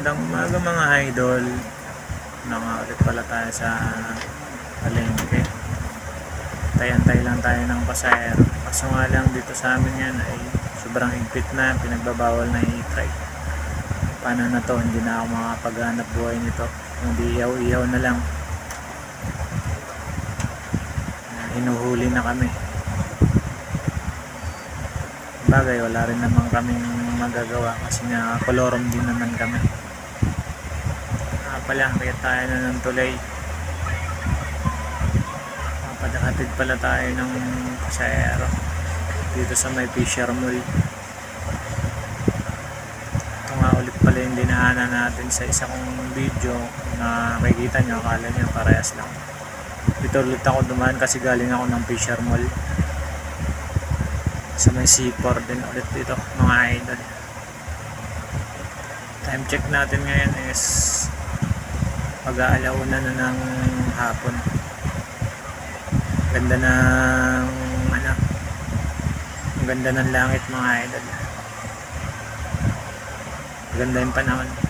Magandang umaga mga idol. Nakaulit pala tayo sa palengke. Tayantay lang tayo ng pasahero. Kaso nga lang dito sa amin yan ay sobrang higpit na. Pinagbabawal na i-try. Paano na to? Hindi na ako makapaghanap buhay nito. Hindi iyaw-iyaw na lang. Hinuhuli na kami. Bagay, wala rin naman kaming magagawa kasi nga kolorom din naman kami. Pala, kaya tayo na ng tulay. Papadakatid pala tayo ng pasayero dito sa may Fisher Mall. Ito nga ulit pala yung dinaanan natin sa isang video na makikita nyo, akala nyo parehas lang. Dito ulit ako dumaan kasi galing ako ng Fisher Mall sa may C4 din ulit dito mga idol time check natin ngayon is mag-aalauna na ng hapon. Ganda ng ano ang ganda ng langit mga idol. Ganda yung panahon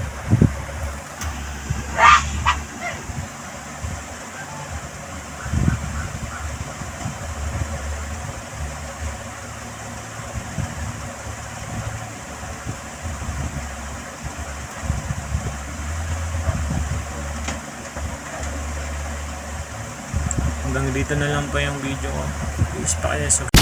hanggang dito na lang po yung video ko. Please pa kayo